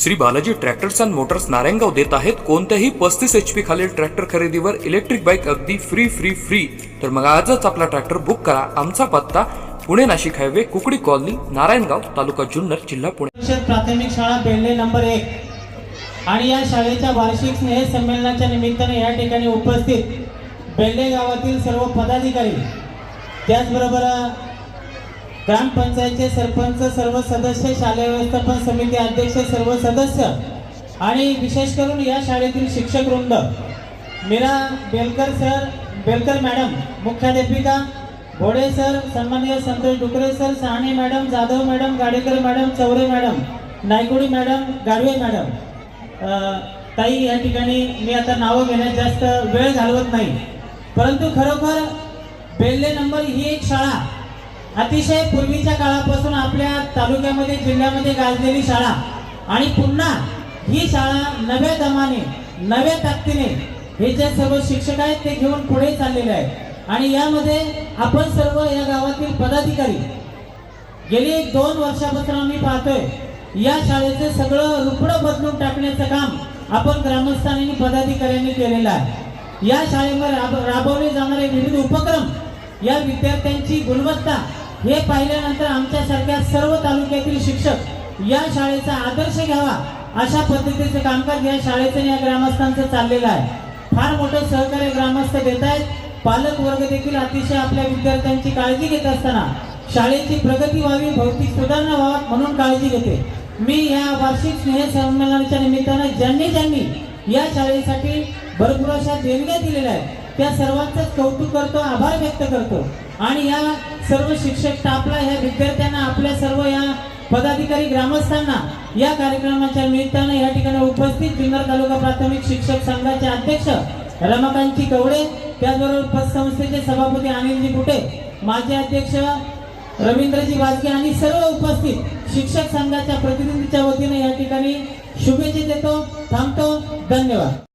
Shri Balaji tractors and motors Narayangaon देत आहेत कोणत्याही पस्तीस एच पी खालील ट्रॅक्टर खरेदीवर इलेक्ट्रिक बाईक अगदी फ्री फ्री फ्री तर मग आजच आपला ट्रॅक्टर बुक करा. आमचा पत्ता पुणे नाशिक हायवे कुकडी कॉलनी नारायणगाव तालुका जुन्नर जिल्हा पुणे. प्राथमिक शाळा बेल्ले नंबर एक. आणि या शाळेच्या वार्षिक स्नेह संमेलनाच्या निमित्ताने या ठिकाणी उपस्थित बेल्ले गावातील सर्व पदाधिकारी. त्याचबरोबर ग्रामपंचायतचे सरपंच सर्व सदस्य शालेय व्यवस्थापन समिती अध्यक्ष सर्व सदस्य आणि विशेष करून या शाळेतील शिक्षक वृंद मीरा बेलकर सर बेलकर मॅडम मुख्याध्यापिका घोडे सर सन्मान्य Santosh Dukare sir Sahane madam Jadhav madam Gadekar madam Chaure madam Naykodi madam Gadve madam. ताई या ठिकाणी मी आता नावं घेण्यात जास्त वेळ घालवत नाही. परंतु खरोखर बेल्ले नंबर ही एक शाळा अतिशय पूर्वीच्या काळापासून आपल्या तालुक्यामध्ये जिल्ह्यामध्ये गाजलेली शाळा आणि पुन्हा ही शाळा नव्या दमाने नव्या ताकदीने हे जे सर्व शिक्षक आहेत ते घेऊन पुढे चाललेले आहेत. आणि यामध्ये आपण सर्व या गावातील पदाधिकारी गेली एक दोन वर्षापासून आम्ही पाहतोय या शाळेचं सगळं रुपडं बदलून टाकण्याचं काम आपण ग्रामस्थांनी पदाधिकाऱ्यांनी केलेलं आहे. या शाळेवर राब राबवले जाणारे विविध उपक्रम या विद्यार्थ्यांची गुणवत्ता हे पाहिल्यानंतर आमच्यासारख्या सर्व तालुक्यातील शिक्षक या शाळेचा आदर्श घ्यावा अशा पद्धतीचं कामकाज या शाळेचं या ग्रामस्थांचं चाललेलं आहे. फार मोठं सहकार्य ग्रामस्थ देत आहेत. पालक वर्ग देखील अतिशय आपल्या विद्यार्थ्यांची काळजी घेत असताना शाळेची प्रगती व्हावी भौतिक सुधारणा व्हावा म्हणून काळजी घेते. मी या वार्षिक स्नेहसंमेलनाच्या निमित्तानं ज्यांनी ज्यांनी या शाळेसाठी भरपूर अशा देणग्या दिलेल्या आहेत त्या सर्वांचं कौतुक करतो आभार व्यक्त करतो. आणि या सर्व शिक्षक टापला ह्या विद्यार्थ्यांना आपल्या सर्व या पदाधिकारी ग्रामस्थांना या कार्यक्रमाच्या निमित्तानं या ठिकाणी उपस्थित जुन्नर तालुका प्राथमिक शिक्षक संघाचे अध्यक्ष रमाकांतजी कवडे त्याचबरोबर पतसंस्थेचे सभापती अनिलजी कुटे माजी अध्यक्ष रवींद्रजी वाजगे आणि सर्व उपस्थित शिक्षक संघाच्या प्रतिनिधीच्या वतीने या ठिकाणी शुभेच्छा देतो थांबतो धन्यवाद.